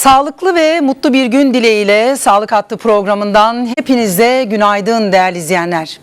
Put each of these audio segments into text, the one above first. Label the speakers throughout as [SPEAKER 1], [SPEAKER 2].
[SPEAKER 1] Sağlıklı ve mutlu bir gün dileğiyle Sağlık Hattı programından hepinize günaydın değerli izleyenler.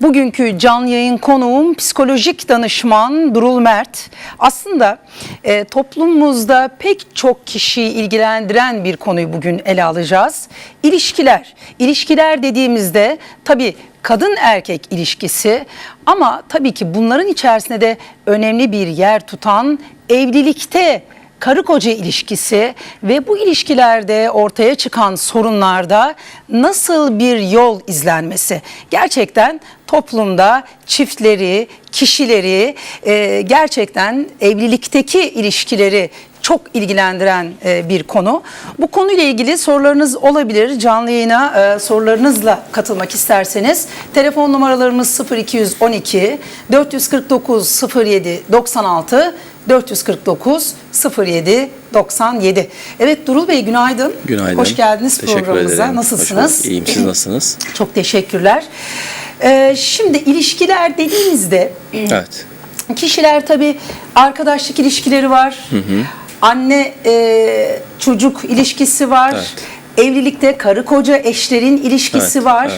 [SPEAKER 1] Bugünkü canlı yayın konuğum psikolojik danışman Durul Mert. Aslında e, toplumumuzda pek çok kişiyi ilgilendiren bir konuyu bugün ele alacağız. İlişkiler. İlişkiler dediğimizde tabii kadın erkek ilişkisi ama tabii ki bunların içerisinde de önemli bir yer tutan evlilikte karı koca ilişkisi ve bu ilişkilerde ortaya çıkan sorunlarda nasıl bir yol izlenmesi? Gerçekten toplumda çiftleri, kişileri e, gerçekten evlilikteki ilişkileri çok ilgilendiren e, bir konu. Bu konuyla ilgili sorularınız olabilir. Canlı yayına e, sorularınızla katılmak isterseniz telefon numaralarımız 0212 449 07 96 449 07 97. Evet Durul Bey günaydın.
[SPEAKER 2] Günaydın.
[SPEAKER 1] Hoş geldiniz
[SPEAKER 2] Teşekkür
[SPEAKER 1] programımıza.
[SPEAKER 2] ederim.
[SPEAKER 1] Nasılsınız?
[SPEAKER 2] Hoş. İyiyim. Siz nasılsınız?
[SPEAKER 1] Çok teşekkürler. Ee, şimdi ilişkiler dediğimizde
[SPEAKER 2] evet.
[SPEAKER 1] kişiler tabii arkadaşlık ilişkileri var. Anne e, çocuk ilişkisi var.
[SPEAKER 2] Evet.
[SPEAKER 1] Evlilikte karı koca eşlerin ilişkisi
[SPEAKER 2] Evet,
[SPEAKER 1] var.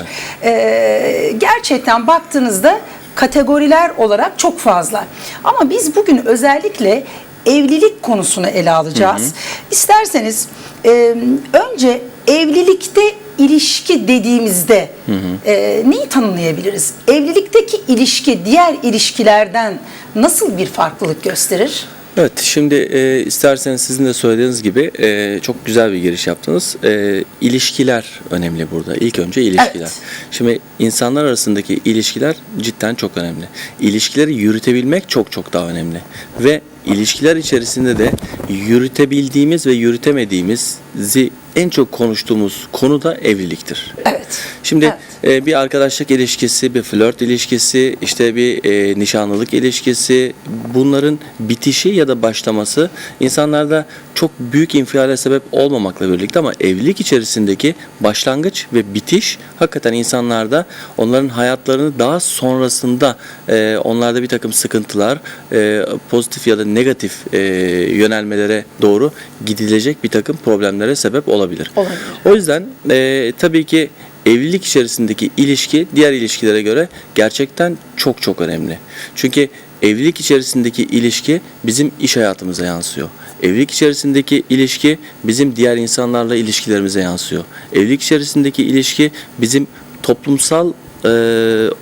[SPEAKER 1] Ee, gerçekten baktığınızda kategoriler olarak çok fazla. Ama biz bugün özellikle evlilik konusunu ele alacağız. İsterseniz e, önce evlilikte ilişki dediğimizde e, neyi tanımlayabiliriz? Evlilikteki ilişki diğer ilişkilerden nasıl bir farklılık gösterir?
[SPEAKER 2] Evet, şimdi e, isterseniz sizin de söylediğiniz gibi e, çok güzel bir giriş yaptınız. E, ilişkiler önemli burada. İlk önce ilişkiler.
[SPEAKER 1] Evet.
[SPEAKER 2] Şimdi insanlar arasındaki ilişkiler cidden çok önemli. İlişkileri yürütebilmek çok çok daha önemli. Ve ilişkiler içerisinde de yürütebildiğimiz ve yürütemediğimizi en çok konuştuğumuz konu da evliliktir.
[SPEAKER 1] Evet.
[SPEAKER 2] Şimdi
[SPEAKER 1] Evet.
[SPEAKER 2] E, bir arkadaşlık ilişkisi, bir flört ilişkisi, işte bir e, nişanlılık ilişkisi bunların bitişi ya da başlaması insanlarda çok büyük infiale sebep olmamakla birlikte ama evlilik içerisindeki başlangıç ve bitiş hakikaten insanlarda onların hayatlarını daha sonrasında e, onlarda bir takım sıkıntılar e, pozitif ya da negatif e, yönelmelere doğru gidilecek bir takım problemlere sebep olabilir.
[SPEAKER 1] Olabilir.
[SPEAKER 2] O yüzden e, tabii ki evlilik içerisindeki ilişki diğer ilişkilere göre gerçekten çok çok önemli. Çünkü evlilik içerisindeki ilişki bizim iş hayatımıza yansıyor. Evlilik içerisindeki ilişki bizim diğer insanlarla ilişkilerimize yansıyor. Evlilik içerisindeki ilişki bizim toplumsal e,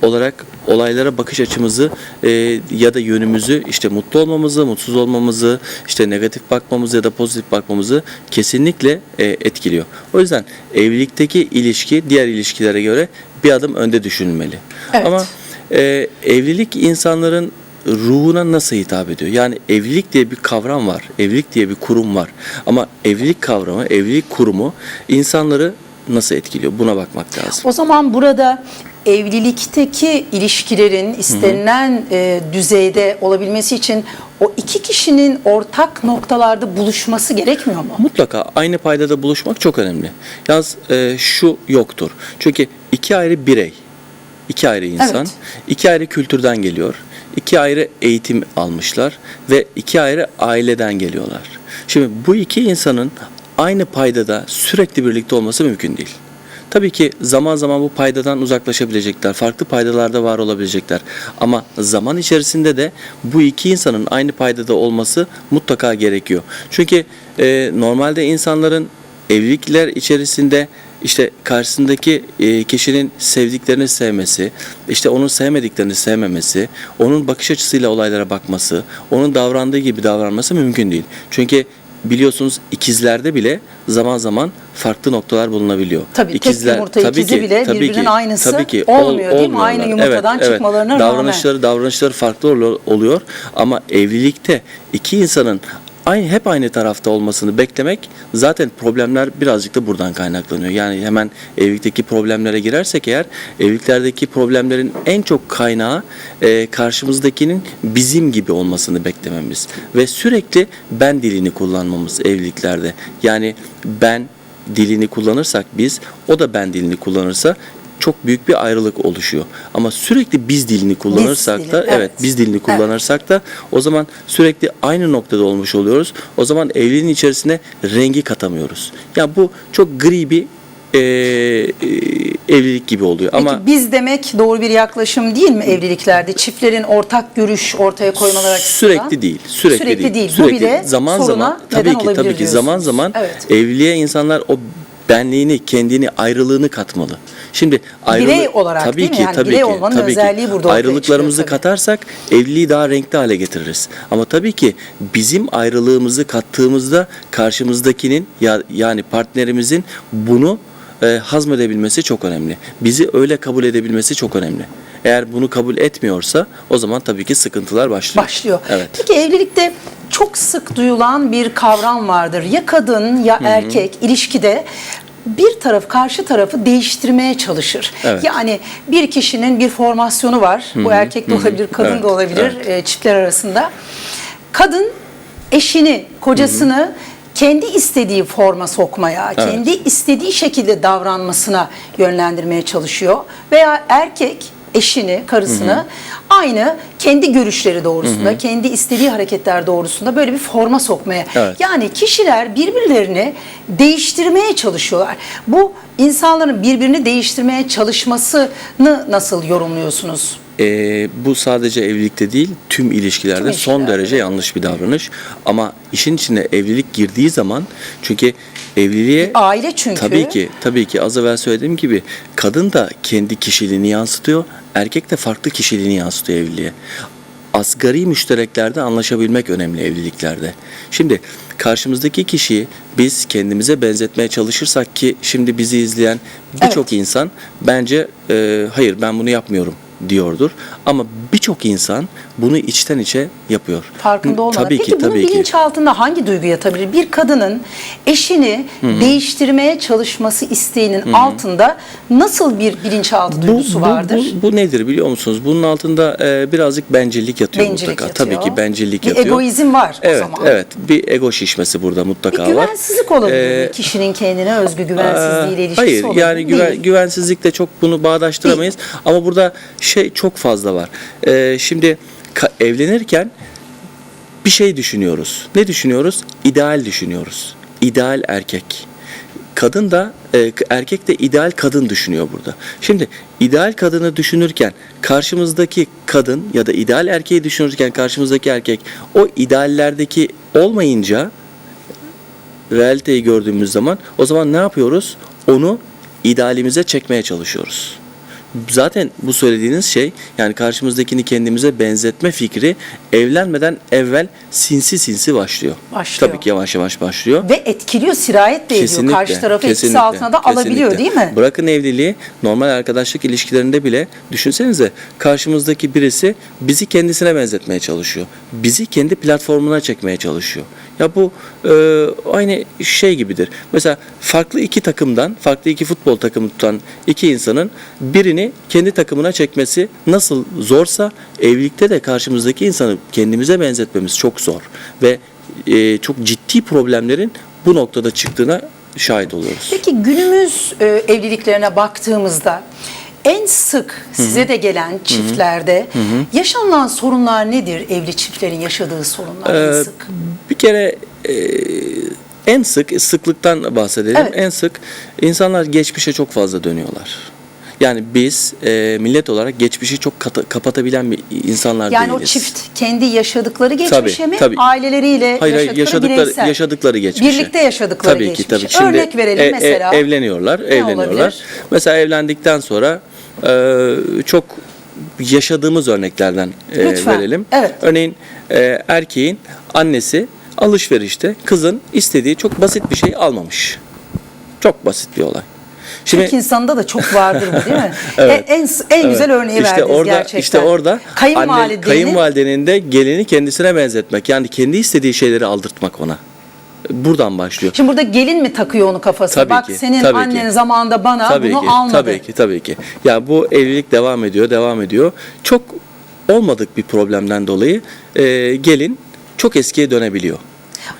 [SPEAKER 2] olarak olaylara bakış açımızı e, ya da yönümüzü işte mutlu olmamızı, mutsuz olmamızı, işte negatif bakmamızı ya da pozitif bakmamızı kesinlikle e, etkiliyor. O yüzden evlilikteki ilişki diğer ilişkilere göre bir adım önde düşünülmeli.
[SPEAKER 1] Evet.
[SPEAKER 2] Ama e, evlilik insanların ruhuna nasıl hitap ediyor? Yani evlilik diye bir kavram var. Evlilik diye bir kurum var. Ama evlilik kavramı, evlilik kurumu insanları nasıl etkiliyor? Buna bakmak lazım.
[SPEAKER 1] O zaman burada evlilikteki ilişkilerin istenilen e, düzeyde olabilmesi için o iki kişinin ortak noktalarda buluşması gerekmiyor mu?
[SPEAKER 2] Mutlaka aynı paydada buluşmak çok önemli. Yalnız e, şu yoktur. Çünkü iki ayrı birey, iki ayrı insan,
[SPEAKER 1] Evet.
[SPEAKER 2] iki ayrı kültürden geliyor. iki ayrı eğitim almışlar ve iki ayrı aileden geliyorlar. Şimdi bu iki insanın aynı paydada sürekli birlikte olması mümkün değil. Tabii ki zaman zaman bu paydadan uzaklaşabilecekler, farklı paydalarda var olabilecekler. Ama zaman içerisinde de bu iki insanın aynı paydada olması mutlaka gerekiyor. Çünkü e, normalde insanların evlilikler içerisinde işte karşısındaki e, kişinin sevdiklerini sevmesi, işte onun sevmediklerini sevmemesi, onun bakış açısıyla olaylara bakması, onun davrandığı gibi davranması mümkün değil. Çünkü biliyorsunuz ikizlerde bile zaman zaman farklı noktalar bulunabiliyor.
[SPEAKER 1] Tabii, tek yumurta ikizi bile birbirinin aynısı olmuyor değil mi?
[SPEAKER 2] olmuyorlar.
[SPEAKER 1] Aynı yumurtadan çıkmalarına rağmen.
[SPEAKER 2] Davranışları, davranışları farklı ol- oluyor ama evlilikte iki insanın aynı hep aynı tarafta olmasını beklemek zaten problemler birazcık da buradan kaynaklanıyor. Yani hemen evlilikteki problemlere girersek eğer evliliklerdeki problemlerin en çok kaynağı e, karşımızdakinin bizim gibi olmasını beklememiz ve sürekli ben dilini kullanmamız evliliklerde. Yani ben dilini kullanırsak biz o da ben dilini kullanırsa çok büyük bir ayrılık oluşuyor. Ama sürekli biz dilini kullanırsak
[SPEAKER 1] dili,
[SPEAKER 2] da
[SPEAKER 1] evet.
[SPEAKER 2] evet biz dilini kullanırsak da o zaman sürekli aynı noktada olmuş oluyoruz. O zaman evliliğin içerisine rengi katamıyoruz. Ya bu çok gri bir e, e, evlilik gibi oluyor.
[SPEAKER 1] Peki
[SPEAKER 2] Ama
[SPEAKER 1] biz demek doğru bir yaklaşım değil mi evliliklerde? Çiftlerin ortak görüş ortaya koymaları açısından.
[SPEAKER 2] Sürekli değil. Sürekli,
[SPEAKER 1] Sürekli değil. Bu
[SPEAKER 2] Sürekli.
[SPEAKER 1] bile
[SPEAKER 2] zaman zaman tabii ki tabii ki zaman zaman
[SPEAKER 1] Evet.
[SPEAKER 2] evliliğe insanlar o benliğini, kendini, ayrılığını katmalı. Şimdi ayrılık
[SPEAKER 1] Birey olarak
[SPEAKER 2] tabii
[SPEAKER 1] değil mi?
[SPEAKER 2] ki
[SPEAKER 1] Yani
[SPEAKER 2] tabii
[SPEAKER 1] birey
[SPEAKER 2] ki
[SPEAKER 1] olmanın
[SPEAKER 2] tabii ki
[SPEAKER 1] özelliği burada ortaya
[SPEAKER 2] ayrılıklarımızı
[SPEAKER 1] çıkıyor
[SPEAKER 2] katarsak evliliği daha renkli hale getiririz. Ama tabii ki bizim ayrılığımızı kattığımızda karşımızdakinin ya, yani partnerimizin bunu e, hazmedebilmesi çok önemli. Bizi öyle kabul edebilmesi çok önemli. Eğer bunu kabul etmiyorsa o zaman tabii ki sıkıntılar başlıyor.
[SPEAKER 1] başlıyor.
[SPEAKER 2] Evet.
[SPEAKER 1] Peki evlilikte çok sık duyulan bir kavram vardır. Ya kadın ya erkek ilişkide bir taraf karşı tarafı değiştirmeye çalışır.
[SPEAKER 2] Evet.
[SPEAKER 1] Yani bir kişinin bir formasyonu var. Bu erkek de olabilir, kadın
[SPEAKER 2] Evet,
[SPEAKER 1] da olabilir e, çiftler arasında. Kadın eşini, kocasını kendi istediği forma sokmaya,
[SPEAKER 2] Evet.
[SPEAKER 1] kendi istediği şekilde davranmasına yönlendirmeye çalışıyor. Veya erkek eşini, karısını aynı kendi görüşleri doğrusunda, kendi istediği hareketler doğrusunda böyle bir forma sokmaya.
[SPEAKER 2] Evet.
[SPEAKER 1] Yani kişiler birbirlerini değiştirmeye çalışıyorlar. Bu insanların birbirini değiştirmeye çalışmasını nasıl yorumluyorsunuz?
[SPEAKER 2] Ee, bu sadece evlilikte değil tüm ilişkilerde
[SPEAKER 1] Tüm
[SPEAKER 2] son derece yanlış bir davranış. Ama işin içine evlilik girdiği zaman çünkü evliliğe
[SPEAKER 1] Aile çünkü.
[SPEAKER 2] tabii ki tabii ki az evvel söylediğim gibi kadın da kendi kişiliğini yansıtıyor, erkek de farklı kişiliğini yansıtıyor evliliğe. Asgari müştereklerde anlaşabilmek önemli evliliklerde. Şimdi karşımızdaki kişiyi biz kendimize benzetmeye çalışırsak ki şimdi bizi izleyen birçok insan bence e, hayır ben bunu yapmıyorum diyordur. Ama birçok insan bunu içten içe yapıyor.
[SPEAKER 1] farkında olmadan.
[SPEAKER 2] Tabii
[SPEAKER 1] Peki
[SPEAKER 2] ki
[SPEAKER 1] bunun
[SPEAKER 2] tabii ki.
[SPEAKER 1] bilinç altında hangi duygu yatabilir? Bir kadının eşini değiştirmeye çalışması isteğinin altında nasıl bir bilinçaltı duygusu vardır?
[SPEAKER 2] Bu, bu nedir biliyor musunuz? Bunun altında e, birazcık bencillik yatıyor
[SPEAKER 1] Bencillik
[SPEAKER 2] mutlaka.
[SPEAKER 1] yatıyor.
[SPEAKER 2] Tabii ki bencillik
[SPEAKER 1] Bir
[SPEAKER 2] yatıyor.
[SPEAKER 1] egoizm var o
[SPEAKER 2] evet,
[SPEAKER 1] zaman.
[SPEAKER 2] Evet, bir ego şişmesi burada
[SPEAKER 1] Bir
[SPEAKER 2] mutlaka var.
[SPEAKER 1] güvensizlik olabilir
[SPEAKER 2] Ee?
[SPEAKER 1] Kişinin kendine özgü güvensizliğiyle
[SPEAKER 2] Aa,
[SPEAKER 1] ilişkisi
[SPEAKER 2] Hayır
[SPEAKER 1] olabilir
[SPEAKER 2] yani güven,
[SPEAKER 1] Değil.
[SPEAKER 2] güvensizlikle çok bunu bağdaştıramayız. Ama burada şey çok fazla var. Ee, şimdi evlenirken bir şey düşünüyoruz. Ne düşünüyoruz? İdeal düşünüyoruz. İdeal erkek. Kadın da e, erkek de ideal kadın düşünüyor burada. Şimdi ideal kadını düşünürken karşımızdaki kadın ya da ideal erkeği düşünürken karşımızdaki erkek o ideallerdeki olmayınca realiteyi gördüğümüz zaman o zaman ne yapıyoruz? Onu idealimize çekmeye çalışıyoruz. Zaten bu söylediğiniz şey yani karşımızdakini kendimize benzetme fikri evlenmeden evvel sinsi sinsi başlıyor.
[SPEAKER 1] Başlıyor.
[SPEAKER 2] Tabii ki yavaş yavaş başlıyor.
[SPEAKER 1] Ve etkiliyor, sirayet de ediyor. Karşı tarafı etkisi
[SPEAKER 2] kesinlikle,
[SPEAKER 1] altına da alabiliyor değil
[SPEAKER 2] kesinlikle.
[SPEAKER 1] mi?
[SPEAKER 2] Bırakın evliliği normal arkadaşlık ilişkilerinde bile düşünsenize karşımızdaki birisi bizi kendisine benzetmeye çalışıyor. Bizi kendi platformuna çekmeye çalışıyor. Ya bu e, aynı şey gibidir. Mesela farklı iki takımdan, farklı iki futbol takımı tutan iki insanın birini kendi takımına çekmesi nasıl zorsa evlilikte de karşımızdaki insanı kendimize benzetmemiz çok zor ve e, çok ciddi problemlerin bu noktada çıktığına şahit oluyoruz.
[SPEAKER 1] Peki günümüz e, evliliklerine baktığımızda en sık size de gelen çiftlerde yaşanılan sorunlar nedir? Evli çiftlerin yaşadığı sorunlar en
[SPEAKER 2] Ee,
[SPEAKER 1] sık.
[SPEAKER 2] Bir kere e, en sık sıklıktan bahsedelim.
[SPEAKER 1] Evet.
[SPEAKER 2] En sık insanlar geçmişe çok fazla dönüyorlar. Yani biz e, millet olarak geçmişi çok kata- kapatabilen bir insanlar
[SPEAKER 1] Yani
[SPEAKER 2] değiliz.
[SPEAKER 1] o çift kendi yaşadıkları geçmişe mi?
[SPEAKER 2] tabii.
[SPEAKER 1] Aileleriyle
[SPEAKER 2] Hayır, hayır,
[SPEAKER 1] yaşadıkları,
[SPEAKER 2] yaşadıkları
[SPEAKER 1] bireysel.
[SPEAKER 2] yaşadıkları geçmişe.
[SPEAKER 1] Birlikte yaşadıkları
[SPEAKER 2] tabii
[SPEAKER 1] geçmişe.
[SPEAKER 2] ki tabii. Şimdi
[SPEAKER 1] Örnek verelim
[SPEAKER 2] e- e-
[SPEAKER 1] mesela.
[SPEAKER 2] evleniyorlar, evleniyorlar.
[SPEAKER 1] olabilir?
[SPEAKER 2] Mesela evlendikten sonra e, çok yaşadığımız örneklerden e,
[SPEAKER 1] Lütfen,
[SPEAKER 2] verelim.
[SPEAKER 1] evet.
[SPEAKER 2] Örneğin e, erkeğin annesi alışverişte kızın istediği çok basit bir şey almamış. Çok basit bir olay.
[SPEAKER 1] Türk insanında da çok vardır bu değil mi?
[SPEAKER 2] Evet.
[SPEAKER 1] E, en en güzel
[SPEAKER 2] Evet.
[SPEAKER 1] örneği
[SPEAKER 2] işte
[SPEAKER 1] verdiniz
[SPEAKER 2] orada,
[SPEAKER 1] gerçekten.
[SPEAKER 2] İşte orada anne,
[SPEAKER 1] Kayınvalidenin
[SPEAKER 2] kayınvalidenin de gelini kendisine benzetmek. Yani kendi istediği şeyleri aldırtmak ona. Buradan başlıyor.
[SPEAKER 1] Şimdi burada gelin mi takıyor onu kafasına?
[SPEAKER 2] Tabii
[SPEAKER 1] Bak
[SPEAKER 2] ki,
[SPEAKER 1] senin
[SPEAKER 2] tabii
[SPEAKER 1] annen
[SPEAKER 2] ki.
[SPEAKER 1] zamanında bana
[SPEAKER 2] tabii
[SPEAKER 1] bunu
[SPEAKER 2] ki,
[SPEAKER 1] almadı.
[SPEAKER 2] Tabii ki, tabii ki. Ya bu evlilik devam ediyor, devam ediyor. Çok olmadık bir problemden dolayı e, gelin çok eskiye dönebiliyor.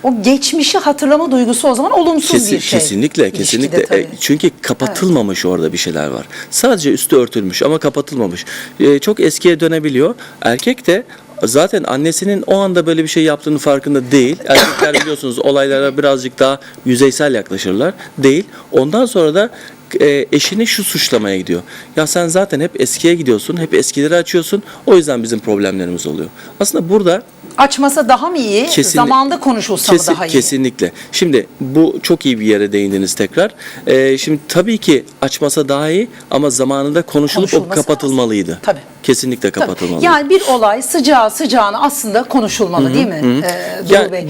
[SPEAKER 1] O geçmişi hatırlama duygusu o zaman olumsuz
[SPEAKER 2] Kesin-
[SPEAKER 1] bir şey.
[SPEAKER 2] Kesinlikle, kesinlikle. E, çünkü kapatılmamış orada bir şeyler var. Sadece üstü örtülmüş ama kapatılmamış. E, çok eskiye dönebiliyor. Erkek de zaten annesinin o anda böyle bir şey yaptığının farkında değil. Erkekler biliyorsunuz olaylara birazcık daha yüzeysel yaklaşırlar. Değil. Ondan sonra da e, eşini şu suçlamaya gidiyor. Ya sen zaten hep eskiye gidiyorsun, hep eskileri açıyorsun. O yüzden bizim problemlerimiz oluyor. Aslında burada
[SPEAKER 1] Açmasa daha mı iyi?
[SPEAKER 2] Kesinlikle.
[SPEAKER 1] Zamanda konuşulsa
[SPEAKER 2] Kesin-
[SPEAKER 1] mı daha iyi?
[SPEAKER 2] Kesinlikle. Şimdi bu çok iyi bir yere değindiniz tekrar. Ee, şimdi tabii ki açmasa daha iyi ama zamanında konuşulup o kapatılmalıydı.
[SPEAKER 1] lazım. Tabii.
[SPEAKER 2] Kesinlikle
[SPEAKER 1] Tabii.
[SPEAKER 2] kapatılmalıydı.
[SPEAKER 1] Yani bir olay sıcağı sıcağına aslında konuşulmalı değil mi ee, Duru Bey?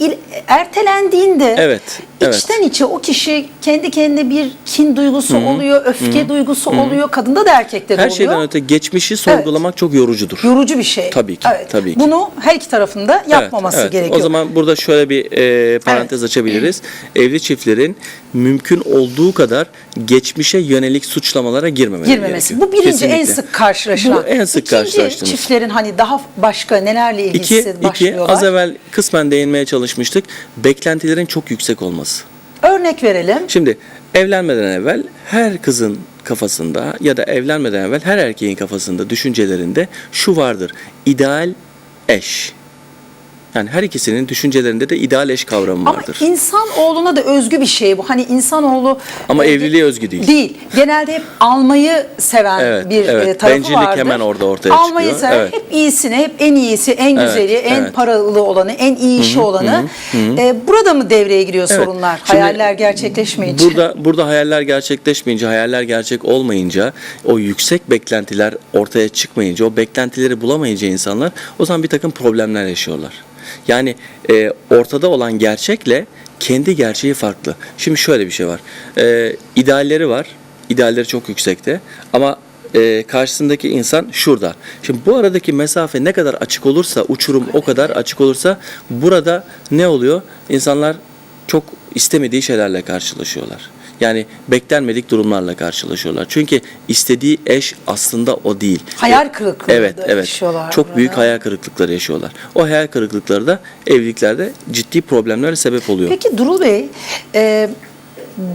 [SPEAKER 1] E, ertelendiğinde
[SPEAKER 2] Evet, evet.
[SPEAKER 1] içten içe o kişi kendi kendine bir kin duygusu oluyor, öfke duygusu oluyor. Kadında da erkekte de
[SPEAKER 2] Her
[SPEAKER 1] oluyor.
[SPEAKER 2] şeyden öte geçmişi sorgulamak çok yorucudur.
[SPEAKER 1] Yorucu bir şey.
[SPEAKER 2] Tabii ki,
[SPEAKER 1] Evet.
[SPEAKER 2] tabii ki.
[SPEAKER 1] Bunu her iki tarafında
[SPEAKER 2] Evet,
[SPEAKER 1] yapmaması
[SPEAKER 2] evet.
[SPEAKER 1] gerekiyor.
[SPEAKER 2] O zaman burada şöyle bir e, parantez açabiliriz. Evli çiftlerin mümkün olduğu kadar geçmişe yönelik suçlamalara girmemeleri
[SPEAKER 1] girmemesi.
[SPEAKER 2] gerekiyor.
[SPEAKER 1] Bu birinci
[SPEAKER 2] Kesinlikle.
[SPEAKER 1] en sık karşılaşılan.
[SPEAKER 2] Bu en sık karşılaştığımız.
[SPEAKER 1] çiftlerin hani daha başka nelerle
[SPEAKER 2] İki,
[SPEAKER 1] ilgisi
[SPEAKER 2] iki
[SPEAKER 1] başlıyorlar.
[SPEAKER 2] az evvel kısmen değinmeye çalışmıştık. Beklentilerin çok yüksek olması.
[SPEAKER 1] Örnek verelim.
[SPEAKER 2] Şimdi evlenmeden evvel her kızın kafasında ya da evlenmeden evvel her erkeğin kafasında, düşüncelerinde şu vardır. İdeal eş. Yani her ikisinin düşüncelerinde de ideal eş kavramı
[SPEAKER 1] Ama
[SPEAKER 2] vardır.
[SPEAKER 1] insan oğluna da özgü bir şey bu. Hani insanoğlu
[SPEAKER 2] Ama
[SPEAKER 1] e,
[SPEAKER 2] evliliğe özgü değil.
[SPEAKER 1] Değil. Genelde hep almayı seven
[SPEAKER 2] Evet,
[SPEAKER 1] bir
[SPEAKER 2] evet.
[SPEAKER 1] e, tarafı
[SPEAKER 2] Bencillik
[SPEAKER 1] vardır.
[SPEAKER 2] hemen orada ortaya
[SPEAKER 1] almayı
[SPEAKER 2] çıkıyor.
[SPEAKER 1] seven,
[SPEAKER 2] Evet.
[SPEAKER 1] hep iyisini, hep en iyisi, en
[SPEAKER 2] Evet,
[SPEAKER 1] güzeli, en
[SPEAKER 2] evet.
[SPEAKER 1] paralı olanı, en iyi işi olanı. E, burada mı devreye giriyor
[SPEAKER 2] Evet.
[SPEAKER 1] sorunlar?
[SPEAKER 2] Şimdi
[SPEAKER 1] Hayaller gerçekleşmeyince.
[SPEAKER 2] Burada burada hayaller gerçekleşmeyince, hayaller gerçek olmayınca, o yüksek beklentiler ortaya çıkmayınca, o beklentileri bulamayınca insanlar o zaman bir takım problemler yaşıyorlar. Yani e, ortada olan gerçekle kendi gerçeği farklı. Şimdi şöyle bir şey var. E, idealleri var. İdealleri çok yüksekte ama e, karşısındaki insan şurada. Şimdi bu aradaki mesafe ne kadar açık olursa, uçurum o kadar açık olursa burada ne oluyor? İnsanlar çok istemediği şeylerle karşılaşıyorlar. Yani beklenmedik durumlarla karşılaşıyorlar. Çünkü istediği eş aslında o değil.
[SPEAKER 1] Hayal kırıklığı
[SPEAKER 2] Evet, evet.
[SPEAKER 1] yaşıyorlar
[SPEAKER 2] Çok
[SPEAKER 1] burada.
[SPEAKER 2] büyük hayal kırıklıkları yaşıyorlar. O hayal kırıklıkları da evliliklerde ciddi problemlere sebep oluyor.
[SPEAKER 1] Peki Durul Bey, e,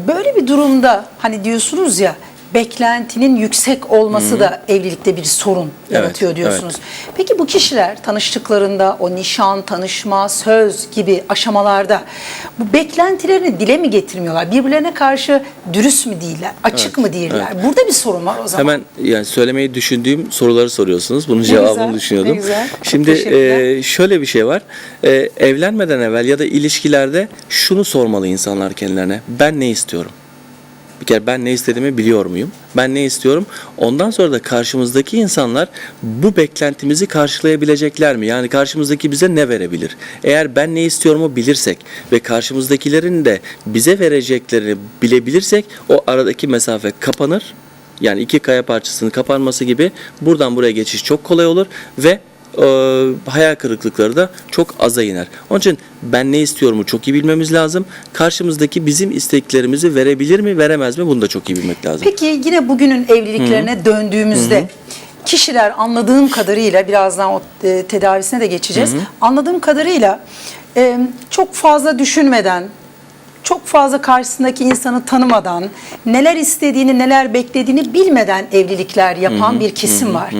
[SPEAKER 1] böyle bir durumda hani diyorsunuz ya beklentinin yüksek olması da evlilikte bir sorun yaratıyor diyorsunuz. Peki bu kişiler tanıştıklarında o nişan, tanışma, söz gibi aşamalarda bu beklentilerini dile mi getirmiyorlar? Birbirlerine karşı dürüst mü değiller, açık mı değiller? Burada bir sorun var o zaman.
[SPEAKER 2] Hemen yani söylemeyi düşündüğüm soruları soruyorsunuz. Bunun
[SPEAKER 1] güzel,
[SPEAKER 2] cevabını düşünüyordum.
[SPEAKER 1] ne güzel.
[SPEAKER 2] Şimdi e, şöyle bir şey var. E, evlenmeden evvel ya da ilişkilerde şunu sormalı insanlar kendilerine. Ben ne istiyorum? Bir kere ben ne istediğimi biliyor muyum? Ben ne istiyorum? Ondan sonra da karşımızdaki insanlar bu beklentimizi karşılayabilecekler mi? Yani karşımızdaki bize ne verebilir? Eğer ben ne istiyorumu bilirsek ve karşımızdakilerin de bize vereceklerini bilebilirsek o aradaki mesafe kapanır. Yani iki kaya parçasının kapanması gibi buradan buraya geçiş çok kolay olur ve e, hayal kırıklıkları da çok aza iner. Onun için ben ne istiyorumu çok iyi bilmemiz lazım. Karşımızdaki bizim isteklerimizi verebilir mi, veremez mi? Bunu da çok iyi bilmek lazım.
[SPEAKER 1] Peki yine bugünün evliliklerine döndüğümüzde kişiler anladığım kadarıyla birazdan o e, tedavisine de geçeceğiz. Anladığım kadarıyla e, çok fazla düşünmeden çok fazla karşısındaki insanı tanımadan, neler istediğini, neler beklediğini bilmeden evlilikler yapan bir kesim var.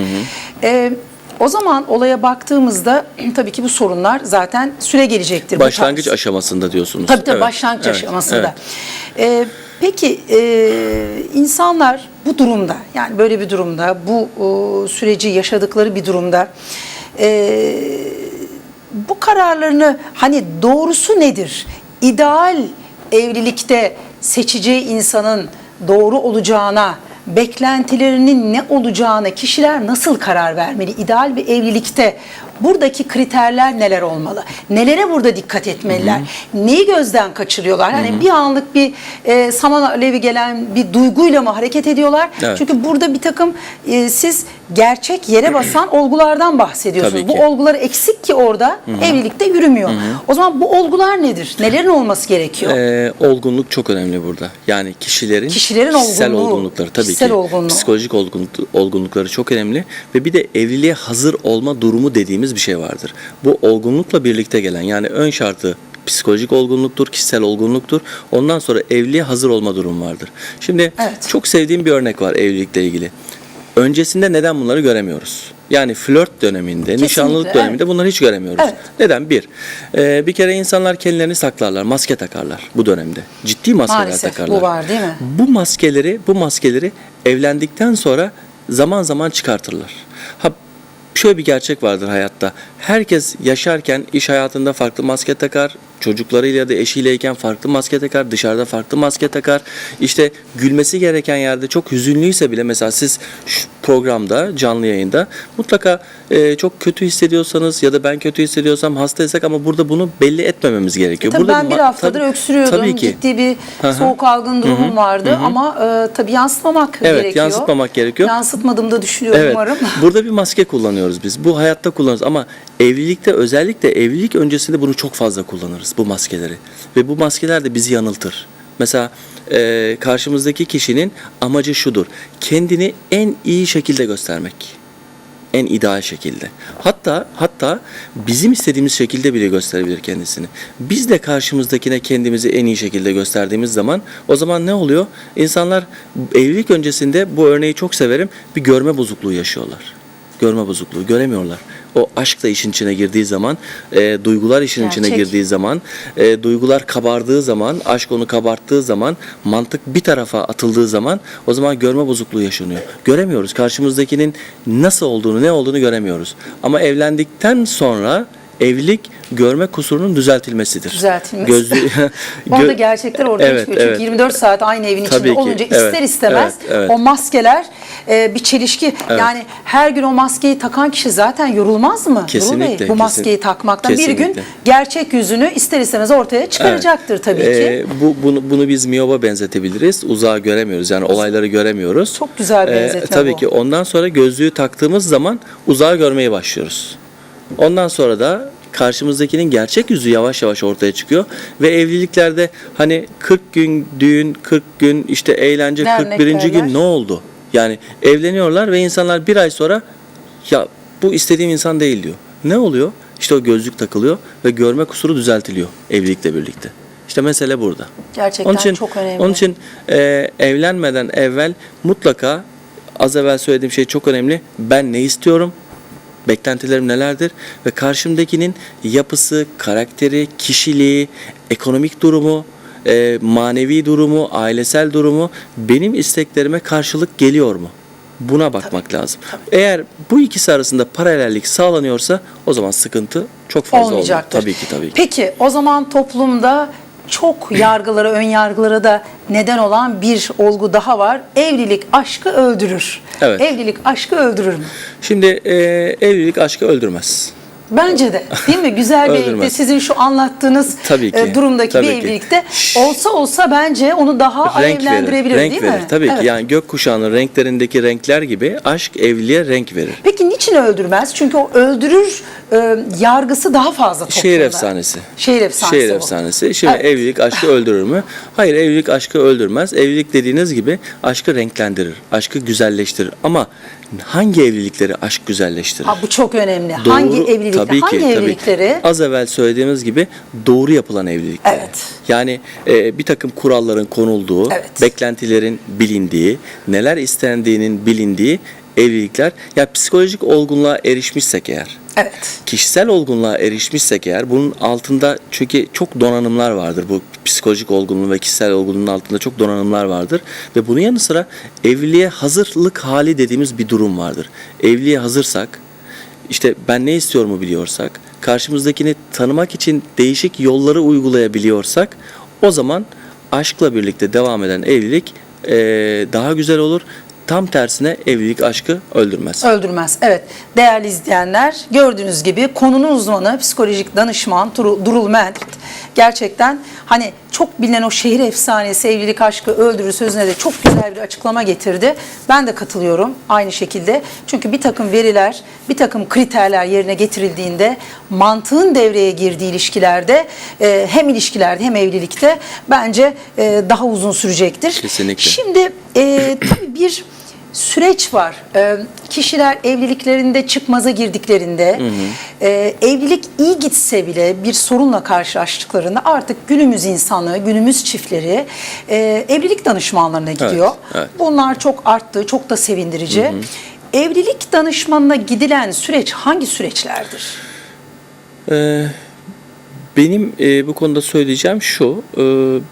[SPEAKER 1] E, o zaman olaya baktığımızda tabii ki bu sorunlar zaten süre gelecektir. bu
[SPEAKER 2] Başlangıç
[SPEAKER 1] tarz.
[SPEAKER 2] aşamasında diyorsunuz.
[SPEAKER 1] Tabii tabii
[SPEAKER 2] Evet,
[SPEAKER 1] başlangıç
[SPEAKER 2] evet,
[SPEAKER 1] aşamasında.
[SPEAKER 2] evet.
[SPEAKER 1] Ee, peki e, insanlar bu durumda yani böyle bir durumda bu o, süreci yaşadıkları bir durumda e, bu kararlarını hani doğrusu nedir? İdeal evlilikte seçeceği insanın doğru olacağına beklentilerinin ne olacağına kişiler nasıl karar vermeli? İdeal bir evlilikte buradaki kriterler neler olmalı? Nelere burada dikkat etmeliler? Neyi gözden kaçırıyorlar? Hani bir anlık bir e, saman alevi gelen bir duyguyla mı hareket ediyorlar?
[SPEAKER 2] Evet.
[SPEAKER 1] Çünkü burada bir takım e, siz gerçek yere basan olgulardan bahsediyorsunuz. Bu olguları eksik ki orada evlilikte yürümüyor. O zaman bu olgular nedir? Nelerin olması gerekiyor?
[SPEAKER 2] Ee, olgunluk çok önemli burada. Yani kişilerin,
[SPEAKER 1] Kişilerin
[SPEAKER 2] kişisel
[SPEAKER 1] olgunluğu,
[SPEAKER 2] olgunlukları tabii
[SPEAKER 1] kişisel
[SPEAKER 2] ki.
[SPEAKER 1] olgunluğu.
[SPEAKER 2] Psikolojik olgunluk, olgunlukları çok önemli ve bir de evliliğe hazır olma durumu dediğimiz dediğimiz bir şey vardır. Bu olgunlukla birlikte gelen yani ön şartı psikolojik olgunluktur, kişisel olgunluktur. Ondan sonra evliliğe hazır olma durum vardır. Şimdi
[SPEAKER 1] Evet.
[SPEAKER 2] çok sevdiğim bir örnek var evlilikle ilgili. Öncesinde neden bunları göremiyoruz? Yani flört döneminde, nişanlılık
[SPEAKER 1] evet.
[SPEAKER 2] döneminde bunları hiç göremiyoruz.
[SPEAKER 1] Evet.
[SPEAKER 2] Neden? Bir, e, bir kere insanlar kendilerini saklarlar, maske takarlar bu dönemde. Ciddi maskeler
[SPEAKER 1] Maalesef
[SPEAKER 2] takarlar.
[SPEAKER 1] bu var değil mi?
[SPEAKER 2] Bu maskeleri, bu maskeleri evlendikten sonra zaman zaman çıkartırlar. Şöyle bir gerçek vardır hayatta. Herkes yaşarken iş hayatında farklı maske takar, çocuklarıyla ya da eşiyleyken farklı maske takar, dışarıda farklı maske takar. İşte gülmesi gereken yerde çok hüzünlüyse bile mesela siz şu programda, canlı yayında mutlaka e, çok kötü hissediyorsanız ya da ben kötü hissediyorsam hastaysak ama burada bunu belli etmememiz gerekiyor.
[SPEAKER 1] Tabii
[SPEAKER 2] burada
[SPEAKER 1] ben bir haftadır
[SPEAKER 2] tabii-
[SPEAKER 1] öksürüyordum.
[SPEAKER 2] Tabii ki.
[SPEAKER 1] Ciddi bir soğuk algın durumum vardı ama e, tabii yansıtmamak
[SPEAKER 2] Evet,
[SPEAKER 1] gerekiyor.
[SPEAKER 2] yansıtmamak gerekiyor.
[SPEAKER 1] Yansıtmadığımı da düşünüyorum
[SPEAKER 2] Evet.
[SPEAKER 1] umarım.
[SPEAKER 2] Burada bir maske kullanıyoruz biz. Bu hayatta kullanıyoruz ama evlilikte özellikle evlilik öncesinde bunu çok fazla kullanırız bu maskeleri. Ve bu maskeler de bizi yanıltır. Mesela e, karşımızdaki kişinin amacı şudur. Kendini en iyi şekilde göstermek. En ideal şekilde. Hatta hatta bizim istediğimiz şekilde bile gösterebilir kendisini. Biz de karşımızdakine kendimizi en iyi şekilde gösterdiğimiz zaman o zaman ne oluyor? İnsanlar evlilik öncesinde bu örneği çok severim. Bir görme bozukluğu yaşıyorlar. Görme bozukluğu göremiyorlar. O aşk da işin içine girdiği zaman, e, duygular işin içine
[SPEAKER 1] Gerçek.
[SPEAKER 2] girdiği zaman, e, duygular kabardığı zaman, aşk onu kabarttığı zaman, mantık bir tarafa atıldığı zaman o zaman görme bozukluğu yaşanıyor. Göremiyoruz. Karşımızdakinin nasıl olduğunu, ne olduğunu göremiyoruz. Ama evlendikten sonra evlilik görme kusurunun düzeltilmesidir.
[SPEAKER 1] Düzeltilmesi.
[SPEAKER 2] Gözlü
[SPEAKER 1] Orada
[SPEAKER 2] Gö-
[SPEAKER 1] gerçekler ortaya
[SPEAKER 2] Evet,
[SPEAKER 1] çıkıyor. Çünkü
[SPEAKER 2] evet.
[SPEAKER 1] 24 saat aynı evin içinde
[SPEAKER 2] Tabii ki,
[SPEAKER 1] olunca
[SPEAKER 2] evet,
[SPEAKER 1] ister istemez
[SPEAKER 2] evet, evet.
[SPEAKER 1] o maskeler e, bir çelişki. Yani her gün o maskeyi takan kişi zaten yorulmaz mı? Durul Bey,
[SPEAKER 2] Kesinlikle,
[SPEAKER 1] bu
[SPEAKER 2] kesin-
[SPEAKER 1] maskeyi takmaktan bir gün
[SPEAKER 2] kesinlikle.
[SPEAKER 1] gerçek yüzünü ister istemez ortaya çıkaracaktır tabii ki.
[SPEAKER 2] Ee, bu bunu bunu biz miyoba benzetebiliriz. Uzağı göremiyoruz. Yani olayları göremiyoruz.
[SPEAKER 1] Çok güzel
[SPEAKER 2] Ee,
[SPEAKER 1] benzetme
[SPEAKER 2] tabii
[SPEAKER 1] bu.
[SPEAKER 2] ki ondan sonra gözlüğü taktığımız zaman uzağı görmeye başlıyoruz. Ondan sonra da karşımızdakinin gerçek yüzü yavaş yavaş ortaya çıkıyor ve evliliklerde hani 40 gün düğün, 40 gün işte eğlence,
[SPEAKER 1] Dernek
[SPEAKER 2] 41.
[SPEAKER 1] derler.
[SPEAKER 2] gün ne oldu? Yani evleniyorlar ve insanlar bir ay sonra ya bu istediğim insan değil diyor. Ne oluyor? İşte o gözlük takılıyor ve görme kusuru düzeltiliyor evlilikle birlikte. İşte mesele burada.
[SPEAKER 1] Gerçekten
[SPEAKER 2] Onun için,
[SPEAKER 1] çok önemli.
[SPEAKER 2] Onun için e, evlenmeden evvel mutlaka az evvel söylediğim şey çok önemli. Ben ne istiyorum? Beklentilerim nelerdir? Ve karşımdakinin yapısı, karakteri, kişiliği, ekonomik durumu, e, manevi durumu, ailesel durumu benim isteklerime karşılık geliyor mu? Buna bakmak lazım. Eğer bu ikisi arasında paralellik sağlanıyorsa o zaman sıkıntı çok fazla
[SPEAKER 1] olmayacaktır.
[SPEAKER 2] Tabii ki tabii ki.
[SPEAKER 1] Peki o zaman toplumda çok yargılara, ön yargılara da neden olan bir olgu daha var. Evlilik aşkı öldürür.
[SPEAKER 2] Evet.
[SPEAKER 1] Evlilik aşkı öldürür mü?
[SPEAKER 2] Şimdi e, evlilik aşkı öldürmez.
[SPEAKER 1] Bence de değil mi? Güzel bir evlilikte sizin şu anlattığınız
[SPEAKER 2] Tabii ki,
[SPEAKER 1] e, durumdaki
[SPEAKER 2] tabii
[SPEAKER 1] bir
[SPEAKER 2] ki.
[SPEAKER 1] evlilikte olsa olsa bence onu daha alevlendirebilir.
[SPEAKER 2] Renk
[SPEAKER 1] değil
[SPEAKER 2] verir.
[SPEAKER 1] mi?
[SPEAKER 2] Tabii
[SPEAKER 1] Evet.
[SPEAKER 2] ki yani gökkuşağının renklerindeki renkler gibi aşk evliliğe renk verir.
[SPEAKER 1] Peki niçin öldürmez? Çünkü o öldürür e, yargısı daha fazla toplumda.
[SPEAKER 2] Şehir efsanesi.
[SPEAKER 1] Şehir efsanesi
[SPEAKER 2] Şehir
[SPEAKER 1] bu.
[SPEAKER 2] efsanesi. Şimdi
[SPEAKER 1] Evet.
[SPEAKER 2] evlilik aşkı öldürür mü? Hayır evlilik aşkı öldürmez. Evlilik dediğiniz gibi aşkı renklendirir. Aşkı güzelleştirir. Ama hangi evlilikleri aşk güzelleştirir?
[SPEAKER 1] Ha, bu çok önemli.
[SPEAKER 2] Doğru-
[SPEAKER 1] hangi evlilikler?
[SPEAKER 2] tabii ki,
[SPEAKER 1] hangi
[SPEAKER 2] tabii.
[SPEAKER 1] evlilikleri?
[SPEAKER 2] Az evvel söylediğimiz gibi doğru yapılan evlilikler.
[SPEAKER 1] Evet.
[SPEAKER 2] Yani e, bir takım kuralların konulduğu,
[SPEAKER 1] Evet.
[SPEAKER 2] beklentilerin bilindiği, neler istendiğinin bilindiği evlilikler. Ya psikolojik olgunluğa erişmişsek eğer,
[SPEAKER 1] Evet.
[SPEAKER 2] kişisel olgunluğa erişmişsek eğer bunun altında çünkü çok donanımlar vardır. Bu psikolojik olgunluğun ve kişisel olgunluğun altında çok donanımlar vardır. Ve bunun yanı sıra evliliğe hazırlık hali dediğimiz bir durum vardır. Evliliğe hazırsak, işte ben ne istiyorumu biliyorsak, karşımızdakini tanımak için değişik yolları uygulayabiliyorsak o zaman aşkla birlikte devam eden evlilik daha güzel olur. Tam tersine evlilik aşkı öldürmez.
[SPEAKER 1] Öldürmez. Evet. Değerli izleyenler gördüğünüz gibi konunun uzmanı psikolojik danışman Duru- Durul Mert gerçekten hani çok bilinen o şehir efsanesi evlilik aşkı öldürür sözüne de çok güzel bir açıklama getirdi. Ben de katılıyorum aynı şekilde. Çünkü bir takım veriler, bir takım kriterler yerine getirildiğinde mantığın devreye girdiği ilişkilerde e, hem ilişkilerde hem evlilikte bence e, daha uzun sürecektir.
[SPEAKER 2] Kesinlikle.
[SPEAKER 1] Şimdi e, tabii bir süreç var. Ee, kişiler evliliklerinde çıkmaza girdiklerinde, e, evlilik iyi gitse bile bir sorunla karşılaştıklarında artık günümüz insanı, günümüz çiftleri e, evlilik danışmanlarına gidiyor.
[SPEAKER 2] evet.
[SPEAKER 1] Bunlar çok arttı, çok da sevindirici. Evlilik danışmanına gidilen süreç hangi süreçlerdir?
[SPEAKER 2] Ee, benim e, bu konuda söyleyeceğim şu, e,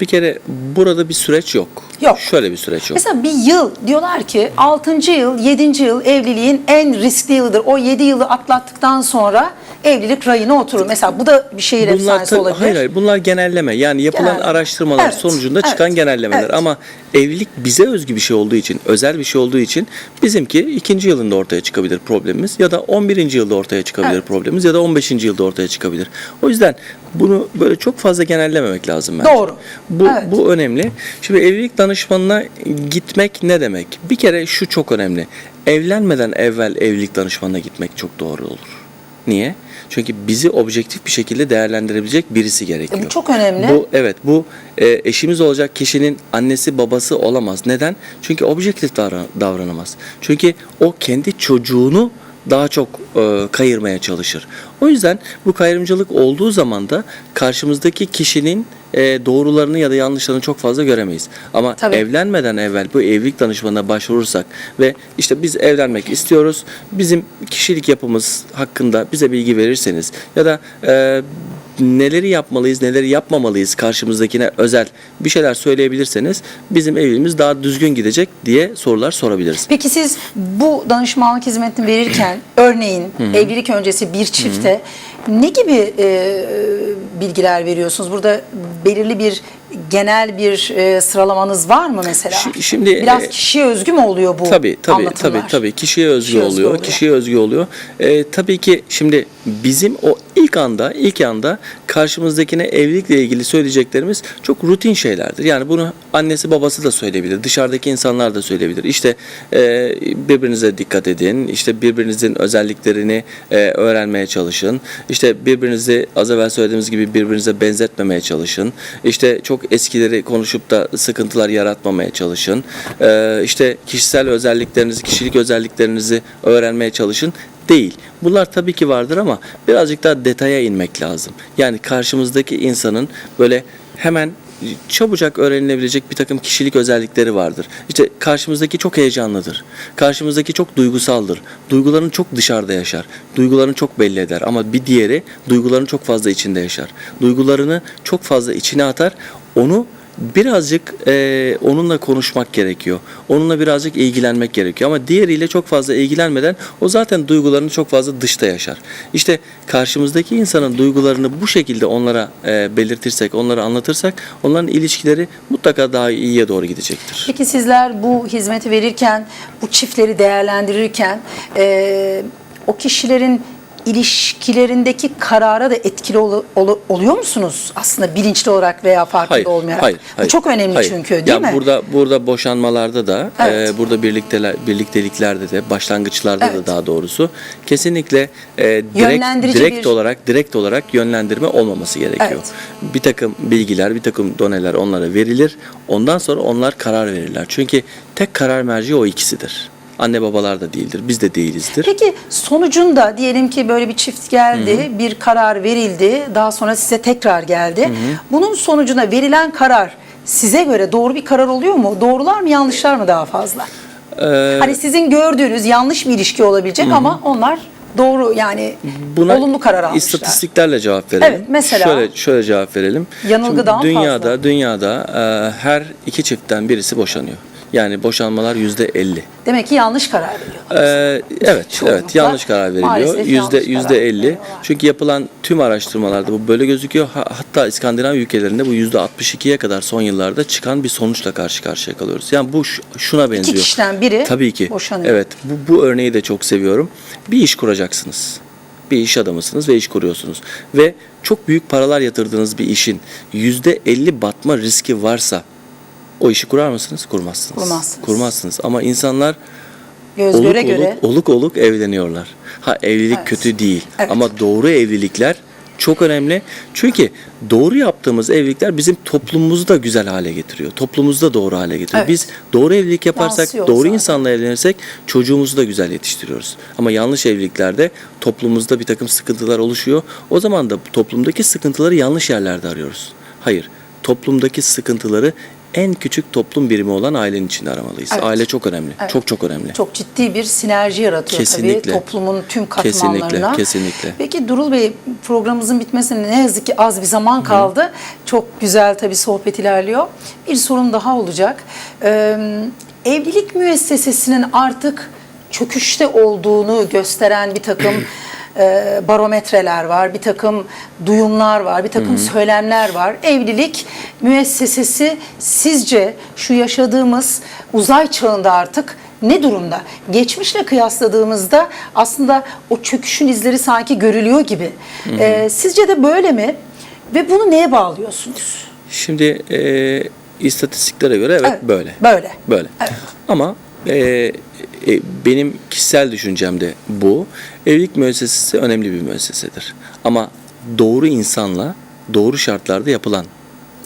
[SPEAKER 2] bir kere burada bir süreç yok.
[SPEAKER 1] Yok.
[SPEAKER 2] Şöyle bir süreç yok.
[SPEAKER 1] Mesela bir yıl diyorlar ki 6. yıl, 7. yıl evliliğin en riskli yılıdır. O 7 yılı atlattıktan sonra evlilik rayına oturur. Mesela bu da bir şehir
[SPEAKER 2] Bunlar
[SPEAKER 1] efsanesi
[SPEAKER 2] tabii-
[SPEAKER 1] olabilir.
[SPEAKER 2] hayır hayır bunlar genelleme yani yapılan
[SPEAKER 1] Genel-
[SPEAKER 2] araştırmalar
[SPEAKER 1] Evet,
[SPEAKER 2] sonucunda
[SPEAKER 1] evet,
[SPEAKER 2] çıkan genellemeler
[SPEAKER 1] evet.
[SPEAKER 2] ama evlilik bize özgü bir şey olduğu için özel bir şey olduğu için bizimki ikinci yılında ortaya çıkabilir problemimiz ya da 11. yılda ortaya çıkabilir
[SPEAKER 1] Evet.
[SPEAKER 2] problemimiz ya da 15. yılda ortaya çıkabilir. O yüzden bunu böyle çok fazla genellememek lazım bence.
[SPEAKER 1] Doğru.
[SPEAKER 2] Bu,
[SPEAKER 1] Evet.
[SPEAKER 2] bu önemli. Şimdi evlilik danışmanına gitmek ne demek? Bir kere şu çok önemli. Evlenmeden evvel evlilik danışmanına gitmek çok doğru olur. Niye? Çünkü bizi objektif bir şekilde değerlendirebilecek birisi gerekiyor.
[SPEAKER 1] E, bu çok önemli.
[SPEAKER 2] Bu evet bu e, eşimiz olacak kişinin annesi babası olamaz. Neden? Çünkü objektif davran- davranamaz. Çünkü o kendi çocuğunu daha çok e, kayırmaya çalışır. O yüzden bu kayırımcılık olduğu zaman da karşımızdaki kişinin e, doğrularını ya da yanlışlarını çok fazla göremeyiz. Ama
[SPEAKER 1] Tabii.
[SPEAKER 2] evlenmeden evvel bu evlilik danışmanına başvurursak ve işte biz evlenmek istiyoruz, bizim kişilik yapımız hakkında bize bilgi verirseniz ya da e, neleri yapmalıyız, neleri yapmamalıyız karşımızdakine özel bir şeyler söyleyebilirseniz bizim evliliğimiz daha düzgün gidecek diye sorular sorabiliriz.
[SPEAKER 1] Peki siz bu danışmanlık hizmetini verirken örneğin evlilik öncesi bir çifte ne gibi e, bilgiler veriyorsunuz? Burada belirli bir genel bir e, sıralamanız var mı mesela?
[SPEAKER 2] Şi- şimdi,
[SPEAKER 1] biraz
[SPEAKER 2] e,
[SPEAKER 1] kişiye özgü mü oluyor bu
[SPEAKER 2] Tabii tabii
[SPEAKER 1] anlatımlar?
[SPEAKER 2] tabii tabii kişiye özgü
[SPEAKER 1] Kişiye
[SPEAKER 2] oluyor.
[SPEAKER 1] oluyor.
[SPEAKER 2] Kişiye özgü oluyor. Ee, tabii ki şimdi bizim o ilk anda ilk anda karşımızdakine evlilikle ilgili söyleyeceklerimiz çok rutin şeylerdir. Yani bunu annesi babası da söyleyebilir. Dışarıdaki insanlar da söyleyebilir. İşte e, birbirinize dikkat edin. İşte birbirinizin özelliklerini e, öğrenmeye çalışın. İşte birbirinizi az evvel söylediğimiz gibi birbirinize benzetmemeye çalışın. İşte çok eskileri konuşup da sıkıntılar yaratmamaya çalışın. Ee, işte kişisel özelliklerinizi, kişilik özelliklerinizi öğrenmeye çalışın değil. Bunlar tabii ki vardır ama birazcık daha detaya inmek lazım. Yani karşımızdaki insanın böyle hemen çabucak öğrenilebilecek bir takım kişilik özellikleri vardır. İşte karşımızdaki çok heyecanlıdır. Karşımızdaki çok duygusaldır. Duygularını çok dışarıda yaşar. Duygularını çok belli eder ama bir diğeri duygularını çok fazla içinde yaşar. Duygularını çok fazla içine atar. Onu birazcık e, onunla konuşmak gerekiyor. Onunla birazcık ilgilenmek gerekiyor. Ama diğeriyle çok fazla ilgilenmeden o zaten duygularını çok fazla dışta yaşar. İşte karşımızdaki insanın duygularını bu şekilde onlara e, belirtirsek, onlara anlatırsak onların ilişkileri mutlaka daha iyiye doğru gidecektir.
[SPEAKER 1] Peki sizler bu hizmeti verirken, bu çiftleri değerlendirirken e, o kişilerin ilişkilerindeki karara da etkili ol- ol- oluyor musunuz? Aslında bilinçli olarak veya farkında
[SPEAKER 2] Hayır,
[SPEAKER 1] olmayarak.
[SPEAKER 2] hayır,
[SPEAKER 1] Bu
[SPEAKER 2] hayır.
[SPEAKER 1] çok önemli
[SPEAKER 2] Hayır.
[SPEAKER 1] çünkü değil
[SPEAKER 2] ya
[SPEAKER 1] mi?
[SPEAKER 2] Burada burada boşanmalarda da,
[SPEAKER 1] Evet.
[SPEAKER 2] e, burada birlikteler birlikteliklerde de, başlangıçlarda
[SPEAKER 1] Evet.
[SPEAKER 2] da daha doğrusu kesinlikle e, direkt direkt
[SPEAKER 1] bir-
[SPEAKER 2] olarak direkt olarak yönlendirme olmaması gerekiyor.
[SPEAKER 1] Evet.
[SPEAKER 2] Bir takım bilgiler, bir takım doneler onlara verilir. Ondan sonra onlar karar verirler. Çünkü tek karar merci o ikisidir. Anne babalar da değildir, biz de değilizdir.
[SPEAKER 1] Peki sonucunda diyelim ki böyle bir çift geldi, bir karar verildi, daha sonra size tekrar geldi. Bunun sonucunda verilen karar size göre doğru bir karar oluyor mu? Doğrular mı, yanlışlar mı daha fazla?
[SPEAKER 2] Ee,
[SPEAKER 1] Hani sizin gördüğünüz yanlış bir ilişki olabilecek ama onlar doğru yani olumlu karar almışlar.
[SPEAKER 2] istatistiklerle cevap verelim.
[SPEAKER 1] Evet, mesela?
[SPEAKER 2] şöyle şöyle cevap verelim.
[SPEAKER 1] Yanılgıdan
[SPEAKER 2] Şimdi dünyada
[SPEAKER 1] fazla.
[SPEAKER 2] dünyada e, her iki çiftten birisi boşanıyor. Yani boşanmalar yüzde 50.
[SPEAKER 1] Demek ki yanlış karar veriyor.
[SPEAKER 2] Ee, evet,
[SPEAKER 1] Çoğunlukla
[SPEAKER 2] evet yanlış karar veriliyor. Yüzde yüzde 50.
[SPEAKER 1] veriyorlar.
[SPEAKER 2] Çünkü yapılan tüm araştırmalarda bu böyle gözüküyor. Ha- hatta İskandinav ülkelerinde bu yüzde 62'ye kadar son yıllarda çıkan bir sonuçla karşı karşıya kalıyoruz. Yani bu şuna benziyor.
[SPEAKER 1] kişiden biri
[SPEAKER 2] Tabii ki.
[SPEAKER 1] boşanıyor.
[SPEAKER 2] Evet. Bu, bu örneği de çok seviyorum. Bir iş kuracaksınız. Bir iş adamısınız ve iş kuruyorsunuz. Ve çok büyük paralar yatırdığınız bir işin yüzde 50 batma riski varsa o işi kurar mısınız? Kurmazsınız.
[SPEAKER 1] Kurmazsınız.
[SPEAKER 2] Kurmazsınız. Ama insanlar
[SPEAKER 1] Göz
[SPEAKER 2] oluk
[SPEAKER 1] göre
[SPEAKER 2] oluk,
[SPEAKER 1] göre.
[SPEAKER 2] oluk oluk evleniyorlar. Ha evlilik
[SPEAKER 1] Evet.
[SPEAKER 2] kötü değil
[SPEAKER 1] Evet.
[SPEAKER 2] ama doğru evlilikler çok önemli. Çünkü doğru yaptığımız evlilikler bizim toplumumuzu da güzel hale getiriyor. Toplumumuzu da doğru hale getiriyor.
[SPEAKER 1] Evet.
[SPEAKER 2] Biz doğru evlilik yaparsak,
[SPEAKER 1] Yansıyor
[SPEAKER 2] doğru
[SPEAKER 1] zaten.
[SPEAKER 2] insanla evlenirsek çocuğumuzu da güzel yetiştiriyoruz. Ama yanlış evliliklerde toplumumuzda bir takım sıkıntılar oluşuyor. O zaman da toplumdaki sıkıntıları yanlış yerlerde arıyoruz. Hayır, toplumdaki sıkıntıları en küçük toplum birimi olan ailenin içinde aramalıyız.
[SPEAKER 1] Evet.
[SPEAKER 2] Aile çok önemli.
[SPEAKER 1] Evet.
[SPEAKER 2] Çok çok önemli.
[SPEAKER 1] Çok ciddi bir sinerji yaratıyor
[SPEAKER 2] Kesinlikle.
[SPEAKER 1] tabii toplumun tüm
[SPEAKER 2] Kesinlikle,
[SPEAKER 1] katmanlarına.
[SPEAKER 2] kesinlikle.
[SPEAKER 1] Peki Durul Bey programımızın bitmesine ne yazık ki az bir zaman kaldı. Çok güzel tabii sohbet ilerliyor. Bir sorun daha olacak. Ee, evlilik müessesesinin artık çöküşte olduğunu gösteren bir takım e, barometreler var, bir takım duyumlar var, bir takım söylemler var. Evlilik müessesesi sizce şu yaşadığımız uzay çağında artık ne durumda? Geçmişle kıyasladığımızda aslında o çöküşün izleri sanki görülüyor gibi. Ee, sizce de böyle mi? Ve bunu neye bağlıyorsunuz?
[SPEAKER 2] Şimdi e, istatistiklere göre evet,
[SPEAKER 1] Evet,
[SPEAKER 2] böyle.
[SPEAKER 1] böyle.
[SPEAKER 2] Böyle.
[SPEAKER 1] Evet.
[SPEAKER 2] Ama e, e, benim kişisel düşüncem de bu. Evlilik müessesesi önemli bir müessesedir. Ama doğru insanla doğru şartlarda yapılan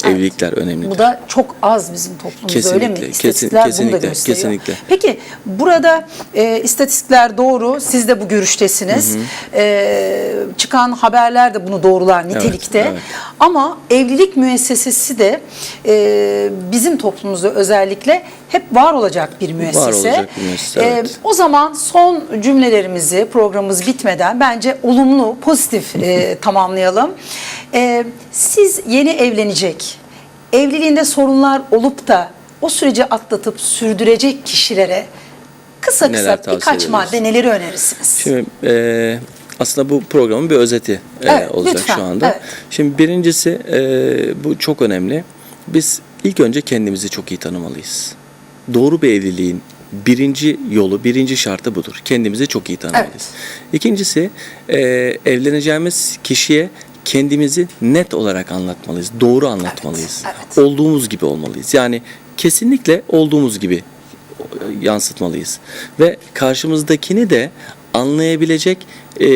[SPEAKER 2] evlilikler önemlidir.
[SPEAKER 1] Bu da çok az bizim toplumumuzda
[SPEAKER 2] Kesinlikle,
[SPEAKER 1] öyle mi?
[SPEAKER 2] kesin-
[SPEAKER 1] İstatistikler bunu da
[SPEAKER 2] kesinlikle,
[SPEAKER 1] gösteriyor.
[SPEAKER 2] kesinlikle.
[SPEAKER 1] Peki burada e, istatistikler doğru, siz de bu görüştesiniz. E, çıkan haberler de bunu doğrular nitelikte.
[SPEAKER 2] evet.
[SPEAKER 1] Ama evlilik müessesesi de e, bizim toplumumuzda özellikle hep var olacak bir müessese.
[SPEAKER 2] olacak bir müessese,
[SPEAKER 1] E,
[SPEAKER 2] evet.
[SPEAKER 1] o zaman son cümlelerimizi programımız bitmeden bence olumlu, pozitif e, tamamlayalım. E, siz yeni evlenecek, evliliğinde sorunlar olup da o süreci atlatıp sürdürecek kişilere kısa kısa
[SPEAKER 2] Neler tavsiye
[SPEAKER 1] birkaç madde neleri önerirsiniz?
[SPEAKER 2] Şimdi e, aslında bu programın bir özeti e,
[SPEAKER 1] Evet,
[SPEAKER 2] olacak
[SPEAKER 1] lütfen,
[SPEAKER 2] şu anda.
[SPEAKER 1] evet.
[SPEAKER 2] Şimdi birincisi e, bu çok önemli. Biz ilk önce kendimizi çok iyi tanımalıyız. Doğru bir evliliğin birinci yolu, birinci şartı budur. Kendimizi çok iyi tanımalıyız. İkincisi e, evleneceğimiz kişiye kendimizi net olarak anlatmalıyız. Doğru anlatmalıyız.
[SPEAKER 1] evet.
[SPEAKER 2] Olduğumuz gibi olmalıyız. Yani kesinlikle olduğumuz gibi yansıtmalıyız. Ve karşımızdakini de anlayabilecek e,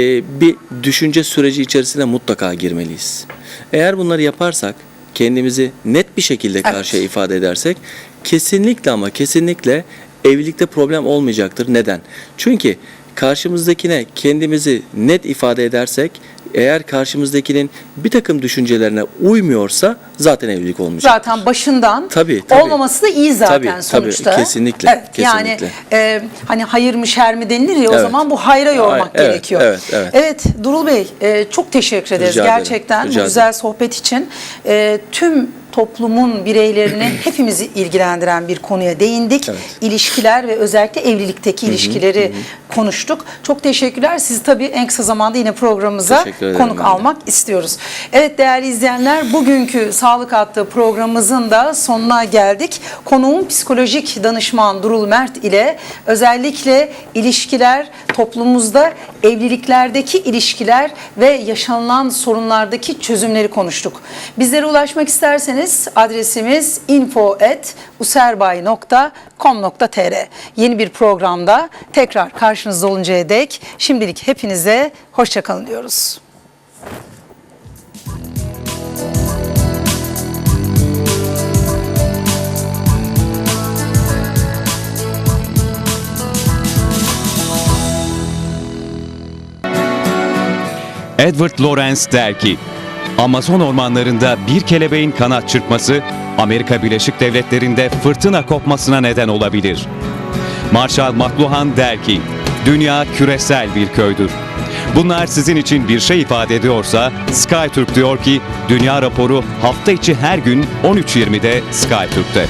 [SPEAKER 2] bir düşünce süreci içerisine mutlaka girmeliyiz. Eğer bunları yaparsak, kendimizi net bir şekilde karşıya ifade edersek, kesinlikle ama kesinlikle evlilikte problem olmayacaktır. Neden? Çünkü karşımızdakine kendimizi net ifade edersek, eğer karşımızdakinin bir takım düşüncelerine uymuyorsa zaten evlilik olmayacak.
[SPEAKER 1] Zaten başından
[SPEAKER 2] Tabii, tabii.
[SPEAKER 1] olmaması da iyi zaten
[SPEAKER 2] Tabii, tabii.
[SPEAKER 1] sonuçta.
[SPEAKER 2] Kesinlikle,
[SPEAKER 1] Evet, Yani
[SPEAKER 2] kesinlikle.
[SPEAKER 1] e, hani hayır mı şer mi denilir ya o
[SPEAKER 2] Evet.
[SPEAKER 1] zaman bu hayra yormak
[SPEAKER 2] Evet,
[SPEAKER 1] gerekiyor.
[SPEAKER 2] evet, evet.
[SPEAKER 1] Evet Durul Bey e, çok teşekkür ederiz
[SPEAKER 2] Rica ederim,
[SPEAKER 1] gerçekten
[SPEAKER 2] rica
[SPEAKER 1] bu güzel sohbet için. E, tüm toplumun bireylerini hepimizi ilgilendiren bir konuya değindik.
[SPEAKER 2] Evet.
[SPEAKER 1] İlişkiler ve özellikle evlilikteki ilişkileri konuştuk. Çok teşekkürler. Sizi tabii en kısa zamanda yine programımıza konuk almak istiyoruz. Evet değerli izleyenler bugünkü Sağlık Hattı programımızın da sonuna geldik. Konuğum psikolojik danışman Durul Mert ile özellikle ilişkiler, toplumumuzda evliliklerdeki ilişkiler ve yaşanılan sorunlardaki çözümleri konuştuk. Bizlere ulaşmak isterseniz adresimiz info.userbay.com.tr Yeni bir programda tekrar karşınızda oluncaya dek şimdilik hepinize hoşçakalın diyoruz.
[SPEAKER 3] Edward Lorenz der ki, Amazon ormanlarında bir kelebeğin kanat çırpması Amerika Birleşik Devletleri'nde fırtına kopmasına neden olabilir. Marshall McLuhan der ki, dünya küresel bir köydür. Bunlar sizin için bir şey ifade ediyorsa SkyTürk diyor ki, dünya raporu hafta içi her gün 13.20'de SkyTürk'te.